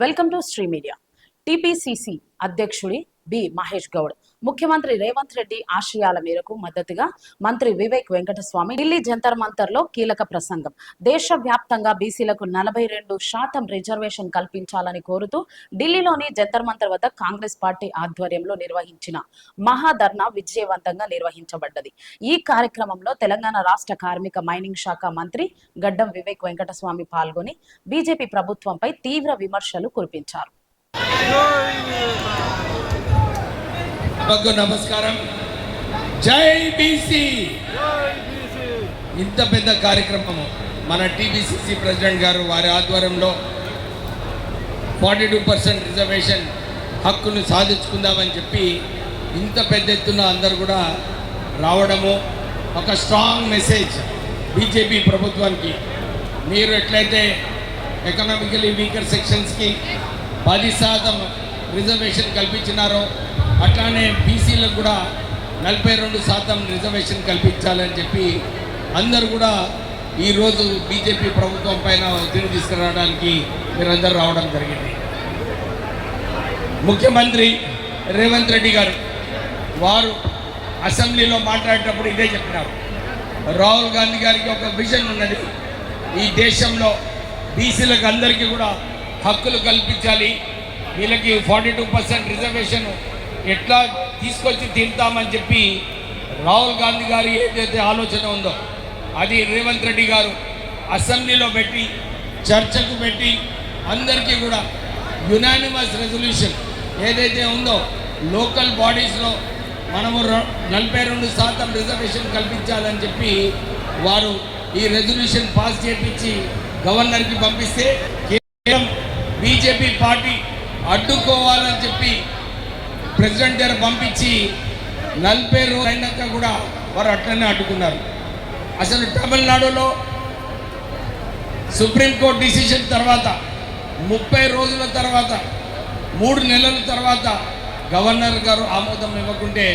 welcome to Shri media TPCC అధ్యక్షుడి B. Mahesh Goud. ముఖ్యమంత్రి రేవంత్ రెడ్డి ఆశయాల మేరకు మద్దతుగా మంత్రి వివేక్ వెంకటస్వామి ఢిల్లీ జంతర్ మంతర్లో కీలక ప్రసంగం. దేశవ్యాప్తంగా బీసీలకు నలభై రెండు శాతం రిజర్వేషన్ కల్పించాలని కోరుతూ ఢిల్లీలోని జంతర్ మంతర్ వద్ద కాంగ్రెస్ పార్టీ ఆధ్వర్యంలో నిర్వహించిన మహాధర్నా విజయవంతంగా నిర్వహించబడ్డది. ఈ కార్యక్రమంలో తెలంగాణ రాష్ట్ర కార్మిక మైనింగ్ శాఖ మంత్రి గడ్డం వివేక్ వెంకటస్వామి పాల్గొని బీజేపీ ప్రభుత్వంపై తీవ్ర విమర్శలు కురిపించారు. సభకు నమస్కారం. జై బీసీ. ఇంత పెద్ద కార్యక్రమము మన టీబీసీసీ ప్రెసిడెంట్ గారు వారి ఆధ్వర్యంలో ఫార్టీ టూ పర్సెంట్ రిజర్వేషన్ హక్కును సాధించుకుందామని చెప్పి ఇంత పెద్ద ఎత్తున అందరు కూడా రావడము ఒక స్ట్రాంగ్ మెసేజ్ బీజేపీ ప్రభుత్వానికి. మీరు ఎట్లయితే ఎకనామికలీ వీకర్ సెక్షన్స్కి పది శాతం రిజర్వేషన్ కల్పించినారో అట్లానే బీసీలకు కూడా నలభై రెండు శాతం రిజర్వేషన్ కల్పించాలని చెప్పి అందరు కూడా ఈరోజు బీజేపీ ప్రభుత్వం పైన ఒత్తిడి తీసుకురావడానికి మీరందరూ రావడం జరిగింది. ముఖ్యమంత్రి రేవంత్ రెడ్డి గారు వారు అసెంబ్లీలో మాట్లాడేటప్పుడు ఇదే చెప్పినారు. రాహుల్ గాంధీ గారికి ఒక విజన్ ఉన్నది. ఈ దేశంలో బీసీలకు అందరికీ కూడా హక్కులు కల్పించాలి. వీళ్ళకి ఫార్టీ టూ పర్సెంట్ రిజర్వేషన్ ఎట్లా తీసుకొచ్చి తింటామని చెప్పి రాహుల్ గాంధీ గారి ఏదైతే ఆలోచన ఉందో అది రేవంత్ రెడ్డి గారు అసెంబ్లీలో పెట్టి చర్చకు పెట్టి అందరికీ కూడా యునానిమస్ రెజల్యూషన్ ఏదైతే ఉందో లోకల్ బాడీస్లో మనము నలభై రెండు శాతం రిజర్వేషన్ కల్పించాలని చెప్పి వారు ఈ రెజల్యూషన్ పాస్ చేపించి గవర్నర్కి పంపిస్తే కేవలం బీజేపీ పార్టీ అడ్డుకోవాలని చెప్పి ప్రెసిడెంట్ గారు పంపించి నలభై రోజులు అయినాక కూడా వారు అట్లనే అడ్డుకున్నారు. అసలు తమిళనాడులో సుప్రీంకోర్టు డిసిషన్ తర్వాత ముప్పై రోజుల తర్వాత మూడు నెలల తర్వాత గవర్నర్ గారు ఆమోదం ఇవ్వకుంటే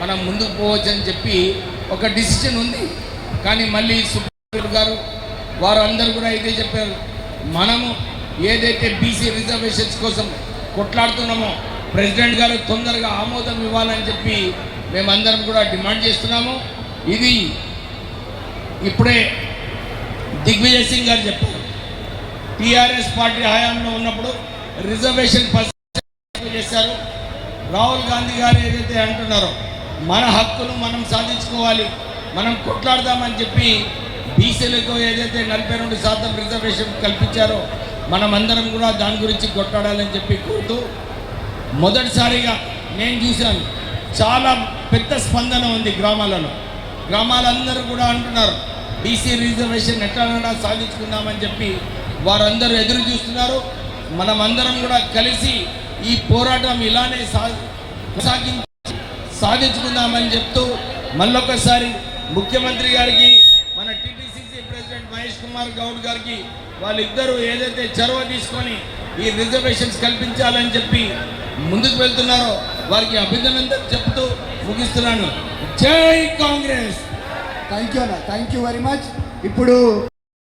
మనం ముందుకు పోవచ్చని చెప్పి ఒక డిసిషన్ ఉంది. కానీ మళ్ళీ సుప్రీం గారు వారు అందరు కూడా ఇదే చెప్పారు. మనము ఏదైతే బీసీ రిజర్వేషన్స్ కోసం కొట్లాడుతున్నామో ప్రెసిడెంట్ గారు తొందరగా ఆమోదం ఇవ్వాలని చెప్పి మేమందరం కూడా డిమాండ్ చేస్తున్నాము. ఇది ఇప్పుడే దిగ్విజయ్ సింగ్ గారు చెప్పారు. టీఆర్ఎస్ పార్టీ హయాంలో ఉన్నప్పుడు రిజర్వేషన్ చేశారు. రాహుల్ గాంధీ గారు ఏదైతే అంటున్నారో మన హక్కును మనం సాధించుకోవాలి మనం కొట్లాడదామని చెప్పి బీసీలకు ఏదైతే నలభై రెండు శాతం రిజర్వేషన్ కల్పించారో మనం అందరం కూడా దాని గురించి కొట్లాడాలని చెప్పి కోరుతూ మొదటిసారిగా నేను చూశాను. చాలా పెద్ద స్పందన ఉంది గ్రామాలలో. గ్రామాలందరూ కూడా అంటున్నారు బీసీ రిజర్వేషన్ ఎట్లా సాధించుకుందామని చెప్పి. వారందరూ ఎదురు చూస్తున్నారు. మనమందరం కూడా కలిసి ఈ పోరాటం ఇలానే కొనసాగించి సాధించుకుందామని చెప్తూ మళ్ళొకసారి ముఖ్యమంత్రి గారికి మన టీపీసీసీ ప్రెసిడెంట్ మహేష్ కుమార్ గౌడ్ గారికి వాళ్ళిద్దరూ ఏదైతే చొరవ తీసుకొని ఈ రిజర్వేషన్స్ కల్పించాలని చెప్పి ముందుకు వెళ్తున్నారో వారికి అభినందనలు చెప్తూ ముగిస్తున్నాను. జై కాంగ్రెస్! థ్యాంక్ యూ అన్న. Thank you very much. ఇప్పుడు